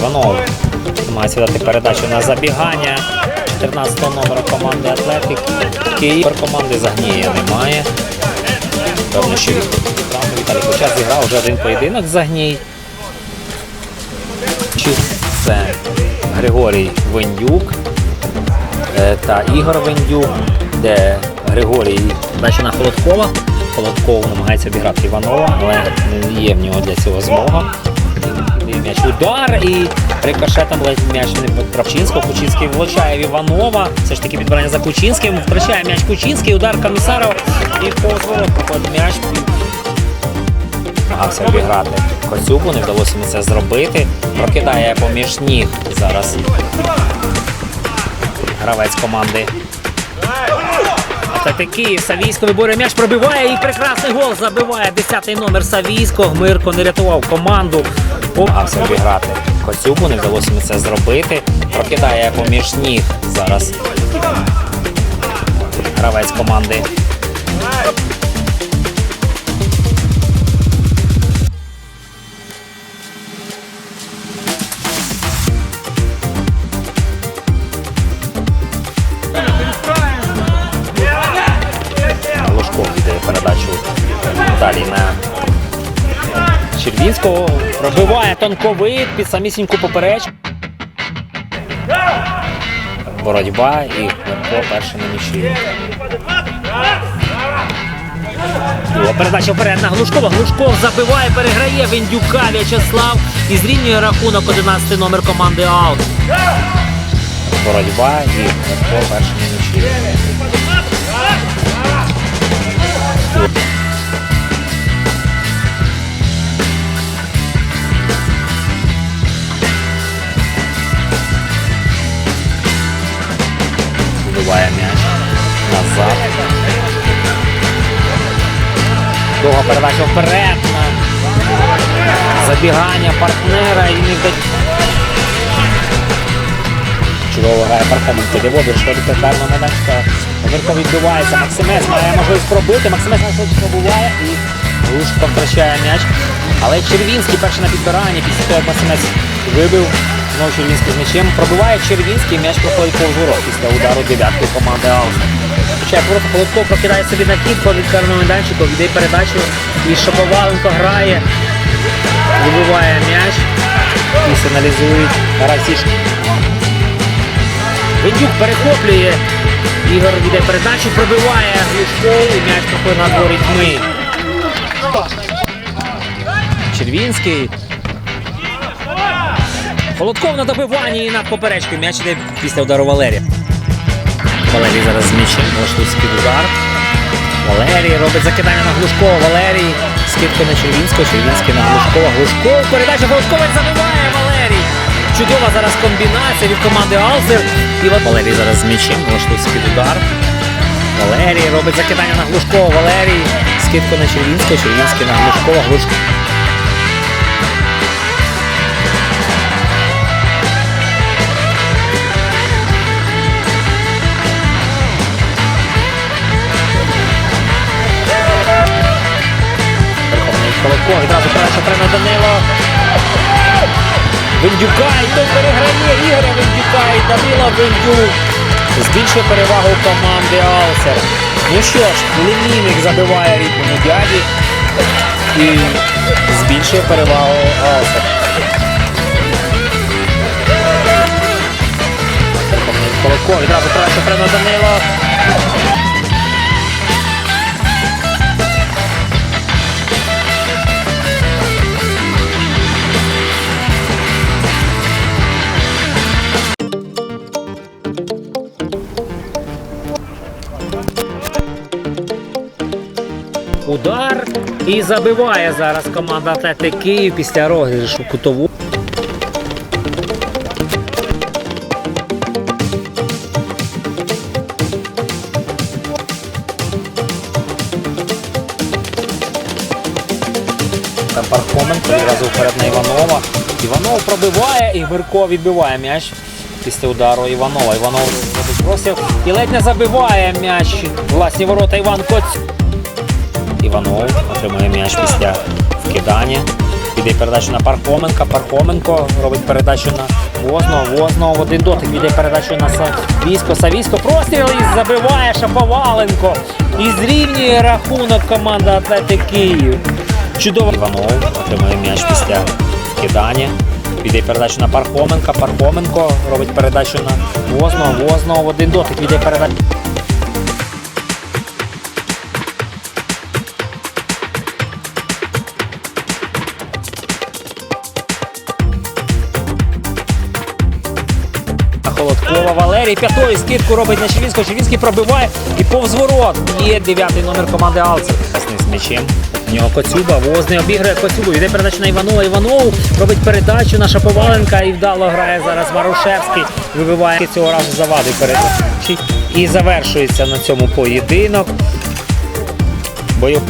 Іванов намагається дати передачу на забігання 14 номера команди Атлетик. Київ команди Загнія немає. Певно, що Віталій Куча зіграв вже один поєдинок Загній. Чи Це Григорій Вендюк е, та Ігор Вендюк, де Григорій дача на Холодкова. Холодков намагається обіграти Іванова, але є в нього для цього змога. М'яч удар і рикошетом летить м'яч не по Кравчинського. Кучинський влучає в Іванова. Все ж таки підбирання за Кучинським. Втрачає м'яч Кучинський, удар Комісаров і позворот проходить м'яч. Намагався обіграти Коцюбу, не вдалося йому це зробити. Прокидає поміж ніг зараз. Гравець команди. Атлетик Київ, Савійсько виборює м'яч, пробиває і прекрасний гол забиває 10-й номер Савійського. Мирко не рятував команду. Намагався обіграти Коцюбу, не вдалося це зробити. Прокидає поміж ніг зараз. Гравець команди. Далі на Червінського. Пробиває тонковий під самісіньку попереч. Боротьба і Мерко перший на. Друга передача вперед на Глушкова. Глушков забиває, переграє Вендюка В'ячеслав і зрівнює рахунок 11 номер команди Аут. Боротьба і Мерко перший на м'ячі. Вбиває м'яч назад. Довга передача вперед забігання партнера і не вдать. Чудово грає Пархомін. Підводить, до карного майданчика. Мирко відбивається. Максимець має можливість пробити. Максимець на швидко пробуває і Глушко втрачає м'яч. Але Червінський перший на підбиранні. Після того, як Максимець вибив. Червінський з м'ячем. Пробиває Червінський, м'яч проходить повз після удару дев'ятки команди Аус. Включає ворота, Холодков прокидає собі на кіт, ходить карного майданчику, віддає передачу. І Шаповаленко грає. Вибиває м'яч. І сигналізують гравці. Вендюк перехоплює. Ігор віддає передачу, пробиває Глушков і м'яч проходить на дворі тьми. Червінський. Холодков на добиванні і над поперечкою. М'яч іде після удару Валерія. Валерій зараз з м'ячем, влаштує під удар. Валерій робить закидання на Глушкова. Валерій. Скидка на Червінського, Червінський на Глушкова. Глушков. Передача Глушковець забиває Валерій. Чудова зараз комбінація від команди Алсер. І Ва- Валерій зараз з м'ячем, влаштує під удар. Валерій робить закидання на Глушкова. Валерій. Скидка на Червінського, Червінський на Глушкова. Глушков. Передача тренер Данило. Вендюка і той переграє Ігоря Вендюка і Данила Вендюк. Збільшує перевагу команди Алсер. Ну що ж, Лемінник забиває рідному дяді і збільшує перевагу Алсер. Колобко, відразу передача тренер Данило. Удар і забиває зараз команда Атлетик Київ після розіграшу кутову. Там Пархоменко відразу вперед на Іванова. Іванов пробиває і Мирко відбиває м'яч після удару Іванова. Іванов робить і ледь не забиває м'яч. Власні ворота Іван Коць. Іванов отримує м'яч після вкидання. Віддає передачу на Пархоменка. Пархоменко робить передачу на Возного. Возного в один дотик. Віддає передачу на Савісько. Савісько простріл і забиває Шаповаленко. І зрівнює рахунок команда Атлетик Київ. Чудово. Іванов отримує м'яч після кидання. Віддає передачу на Пархоменка. Пархоменко робить передачу на Возного. Возного в один дотик. Віддає передачу. Холодкова Валерій п'ятою скидку робить на Червінського. Червінський пробиває і повз ворот. Є дев'ятий номер команди Алцев. З м'ячем. У нього Коцюба. Возний обіграє Коцюбу. Йде передачу на Іванова. Іванов робить передачу на Шаповаленка і вдало грає зараз Марушевський. Вибиває цього разу завадив передачі. І завершується на цьому поєдинок. Бою